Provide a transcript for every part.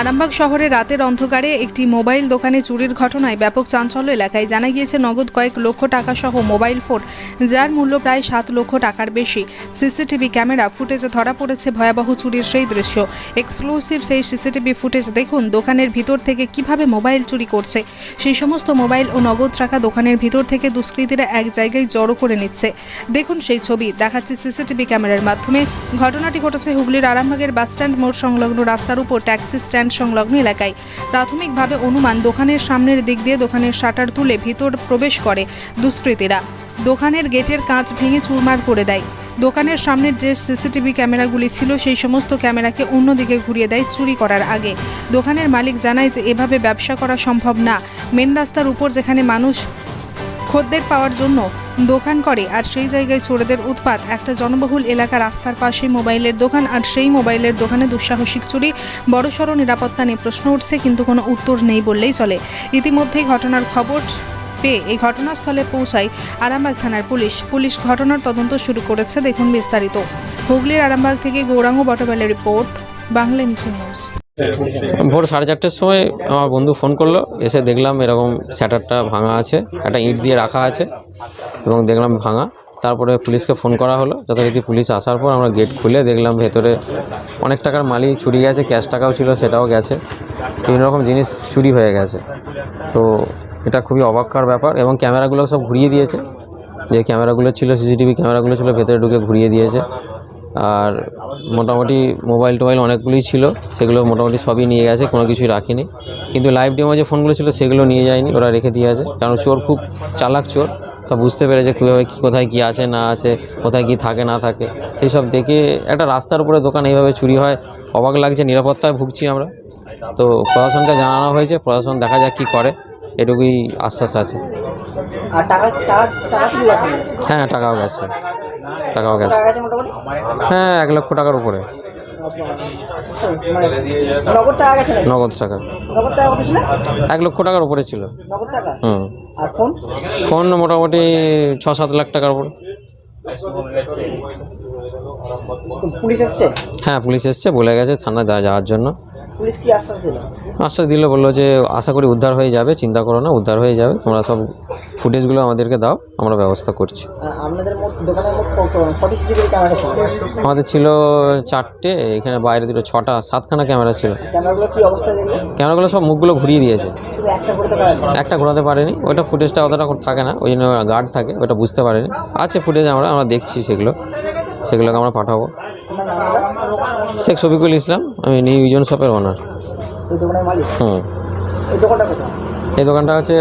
আরামবাগ শহরে রাতের অন্ধকারে একটি মোবাইল দোকানে চুরির ঘটনায় ব্যাপক চাঞ্চল্য এলাকায় জানা গিয়েছে, নগদ কয়েক লক্ষ টাকা সহ মোবাইল ফোন, যার মূল্য প্রায় সাত লক্ষ টাকার বেশি। সিসিটিভি ক্যামেরা ফুটেজে ধরা পড়েছে ভয়াবহ চুরির সেই দৃশ্য। এক্সক্লুসিভ সেই সিসিটিভি ফুটেজ দেখুন, দোকানের ভিতর থেকে কীভাবে মোবাইল চুরি করছে। সেই সমস্ত মোবাইল ও নগদ টাকা দোকানের ভিতর থেকে দুষ্কৃতীরা এক জায়গায় জড়ো করে নিচ্ছে। দেখুন সেই ছবি, দেখাচ্ছে সিসিটিভি ক্যামেরার মাধ্যমে। ঘটনাটি ঘটেছে হুগলির আরামবাগের বাসস্ট্যান্ড মোড় সংলগ্ন রাস্তার উপর, ট্যাক্সি স্ট্যান্ড সংলগ্ন এলাকায়। প্রাথমিকভাবে অনুমান, দোকানের সামনের দিক দিয়ে দোকানের শাটার তুলে ভিতর প্রবেশ করে দুষ্কৃতীরা। দোকানের গেটের কাঁচ ভেঙে চুরমার করে দেয়। দোকানের সামনের যে সিসিটিভি ক্যামেরাগুলি ছিল, সেই সমস্ত ক্যামেরাকে অন্যদিকে ঘুরিয়ে দেয় চুরি করার আগে। দোকানের মালিক জানায় যে, এভাবে ব্যবসা করা সম্ভব না। মেন রাস্তার উপর যেখানে মানুষ খদ্দের পাওয়ার জন্য দোকান করে, আর সেই জায়গায় চোরেদের উৎপাত। একটা জনবহুল এলাকা রাস্তার পাশে মোবাইলের দোকান, আর সেই মোবাইলের দোকানে দুঃসাহসিক চুরি। বড়সড় নিরাপত্তা নিয়ে প্রশ্ন উঠছে, কিন্তু কোনো উত্তর নেই বললেই চলে। ইতিমধ্যেই ঘটনার খবর পেয়ে এই ঘটনাস্থলে পৌঁছায় আরামবাগ থানার পুলিশ। পুলিশ ঘটনার তদন্ত শুরু করেছে, দেখুন বিস্তারিত। হুগলির আরামবাগ থেকে গৌরাঙ্গ বটবেলের রিপোর্ট, বাংলা এমসি নিউজ। ভোর সাড়ে চারটের সময় আমার বন্ধু ফোন করল, এসে দেখলাম এরকম স্যাটারটা ভাঙা আছে, একটা ইট দিয়ে রাখা আছে, এবং দেখলাম ভাঙা। তারপরে পুলিশকে ফোন করা হলো, যথারীতি পুলিশ আসার পর আমরা গেট খুলে দেখলাম ভেতরে অনেক টাকার মালি চুরি গেছে, ক্যাশ টাকাও ছিল, সেটাও গেছে। বিভিন্ন রকম জিনিস চুরি হয়ে গেছে। তো এটা খুবই অবাক্কার ব্যাপার, এবং ক্যামেরাগুলো সব ঘুরিয়ে দিয়েছে। যে ক্যামেরাগুলো ছিল, সিসিটিভি ক্যামেরাগুলো ছিল, ভেতরে ঢুকে ঘুরিয়ে দিয়েছে। আর মোটামুটি মোবাইল টোবাইল অনেকগুলোই ছিল সেগুলো মোটামুটি সবই নিয়ে গেছে কোনো কিছুই রাখিনি। কিন্তু লাইভ ডেমো যে ফোনগুলো ছিল সেগুলো নিয়ে যায়নি ওরা রেখে দিয়ে আছে। কারণ চোর খুব চালাক চোর সব বুঝতে পেরেছে কীভাবে কী কোথায় কী আছে না আছে কোথায় কী থাকে না থাকে সেই সব দেখে একটা রাস্তার উপরে দোকান এইভাবে চুরি হয় অবাক লাগছে নিরাপত্তায় ভুগছি আমরা। তো প্রশাসনকে জানানো হয়েছে প্রশাসন দেখা যাক কী করে এটুকুই আশ্বাস আছে? হ্যাঁ টাকাও গেছে। টাকাও গেছে। হ্যাঁ এক লক্ষ টাকার উপরে। নগদ টাকা এক লক্ষ টাকার উপরে ছিল। হুম। ফোন? ফোন মোটামুটি ছ সাত লাখ টাকার উপর। পুলিশ এসছে? হ্যাঁ পুলিশ এসছে বলে গেছে থানায় যাওয়ার জন্য। পুলিশ কি আশ্বাস দিল? আশ্বাস দিলে বলল যে আশা করি উদ্ধার হয়ে যাবে চিন্তা করো না উদ্ধার হয়ে যাবে তোমরা সব ফুটেজগুলো আমাদেরকে দাও আমরা ব্যবস্থা করছি। আপনাদের দোকানের মোট আমাদের ছিল চারটে এখানে বাইরে দুটো ছটা সাতখানা ক্যামেরা ছিল। ক্যামেরাগুলো সব মুখগুলো ঘুরিয়ে দিয়েছে। একটা ঘোরাতে পারেনি? ওইটা ফুটেজটা অতটা থাকে না ওই জন্য গার্ড থাকে ওটা বুঝতে পারেনি। আছে ফুটেজ আমরা আমরা দেখছি সেগুলো সেগুলোকে আমরা পাঠাবো। শেখ শফিকুল ইসলাম আমি নিউ ইউজন শপের ওনার এই হুম। এই দোকানটা কোথায়? এই দোকানটা হচ্ছে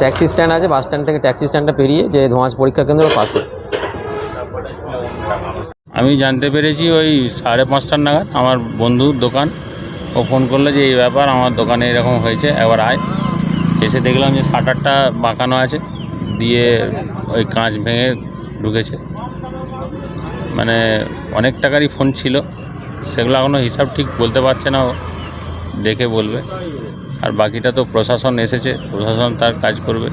ট্যাক্সি স্ট্যান্ড আছে বাস স্ট্যান্ড থেকে ট্যাক্সি স্ট্যান্ডটা পেরিয়ে যে ধোঁয়াশ পরীক্ষা কেন্দ্রের পাশে। আমি জানতে পেরেছি ওই সাড়ে পাঁচটার নাগাদ আমার বন্ধুর দোকান। ও ফোন করল যে এই ব্যাপার আমার দোকানে এরকম হয়েছে একবার আয়। এসে দেখলাম যে শাটারটা বাঁকানো আছে দিয়ে ওই কাঁচ ভেঙে ঢুকেছে। মানে অনেক টাকারই ফোন ছিল। সেগুলো এখনও হিসাব ঠিক বলতে পারছে না দেখে বলবে। আর বাকিটা তো প্রশাসন এসেছে। প্রশাসন তার কাজ করবে।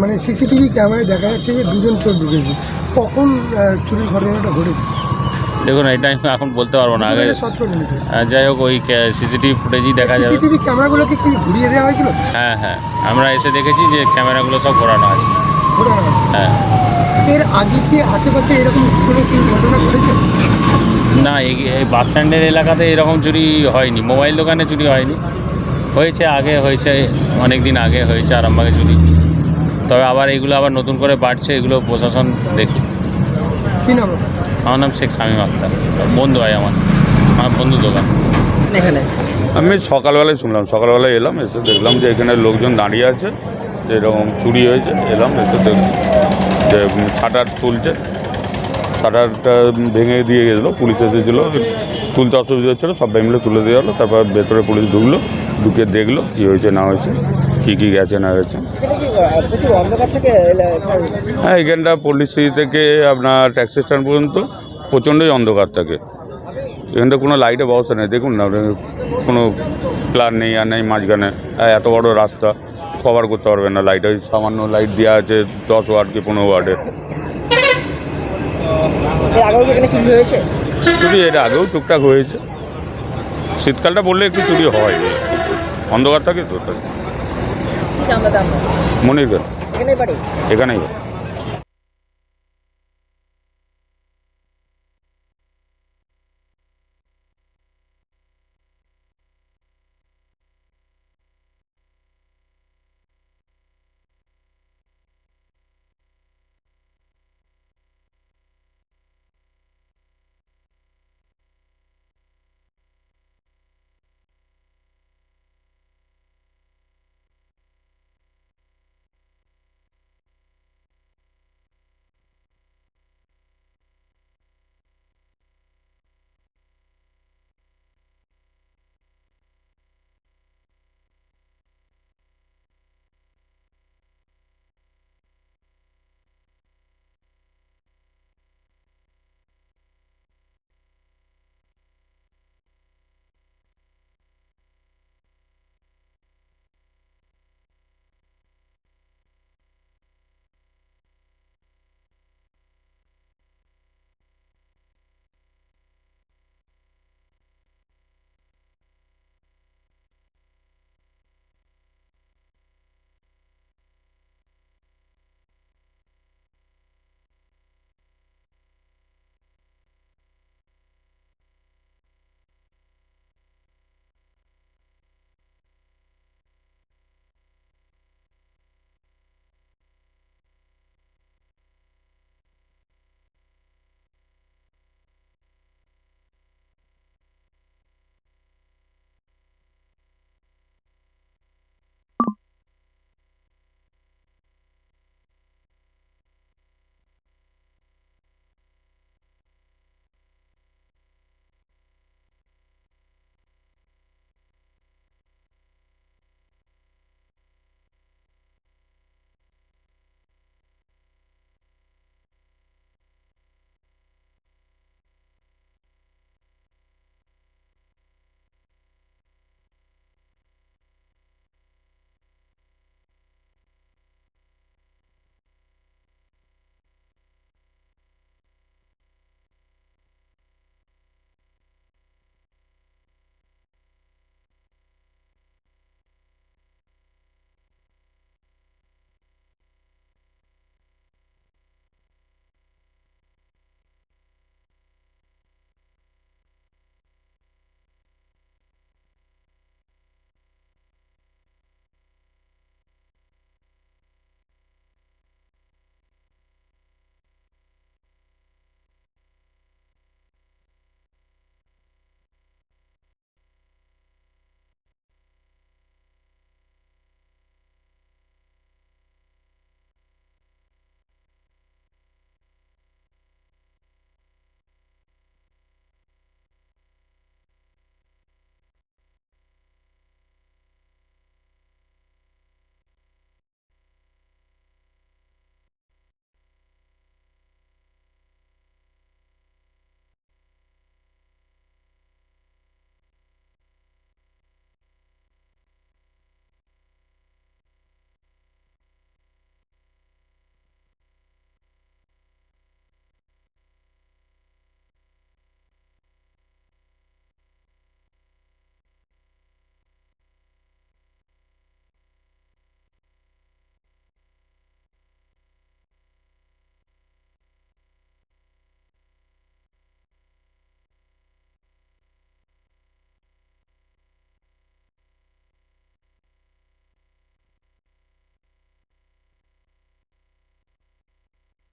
মানে সিসিটিভি ক্যামেরায় দেখা যাচ্ছে যে দুজন চোর ঢুকেছে। কখন চুরির ঘটনাটা ঘটেছে? দেখুন এটা আমি এখন বলতে পারব না। আগে যাই হোক ওই সিসিটিভি ফুটেজই দেখা যাবে। সিসিটিভি ক্যামেরাগুলোকে কি ঘুরিয়ে দেওয়া হয়েছিল? হ্যাঁ হ্যাঁ। আমরা এসে দেখেছি যে ক্যামেরাগুলো সব ঘোরানো আছে। ঘোরে না হ্যাঁ। এর আগে কি আশেপাশে এরকম কোনো কি ঘটনা ঘটেছে? না এই এই বাস স্ট্যান্ডের এলাকাতে এরকম চুরি হয়নি মোবাইল দোকানে চুরি হয়নি। হয়েছে আগে হয়েছে অনেক দিন আগে হয়েছে আরামবাগে চুরি। তবে আবার এগুলো আবার নতুন করে বাড়ছে এগুলো প্রশাসন দেখে কি নাম আমার নাম শেখ শামীম আক্তার। বন্ধু হয় আমার আমার বন্ধু দোকান। এখানে? আমি সকালবেলায় শুনলাম সকালবেলায় এলাম এসে দেখলাম যে এখানে লোকজন দাঁড়িয়ে আছে যে এরকম চুরি হয়েছে এলাম এসে দেখলাম। যে শাটার তুলছে। শাটারটা ভেঙে দিয়ে গেছিল পুলিশ এসেছিল তুলতে অসুবিধা হচ্ছিল সবাই মিলে তুলে দেওয়া গেলো তারপর ভেতরে পুলিশ ঢুকলো ঢুকে দেখল কী হয়েছে না হয়েছে কী কী গেছে না গেছে। হ্যাঁ এখানটা পল্লিশ্রী থেকে আপনার ট্যাক্সি স্ট্যান্ড পর্যন্ত প্রচণ্ডই অন্ধকার থাকে। এখানটা কোনো লাইটের ব্যবস্থা নেই। দেখুন না কোনো প্ল্যান নেই আর নেই মাঝখানে। এত বড় রাস্তা কভার করতে পারবেন না লাইট ওই সামান্য লাইট দেওয়া আছে দশ ওয়ার্ড কি পনেরো ওয়ার্ডের এখানে চুরি এর আগেও টুকটাক হয়েছে। শীতকালটা বললে একটু চুরি হয়। অন্ধকার থাকে তো মনিরগঞ্জ। এখানেই।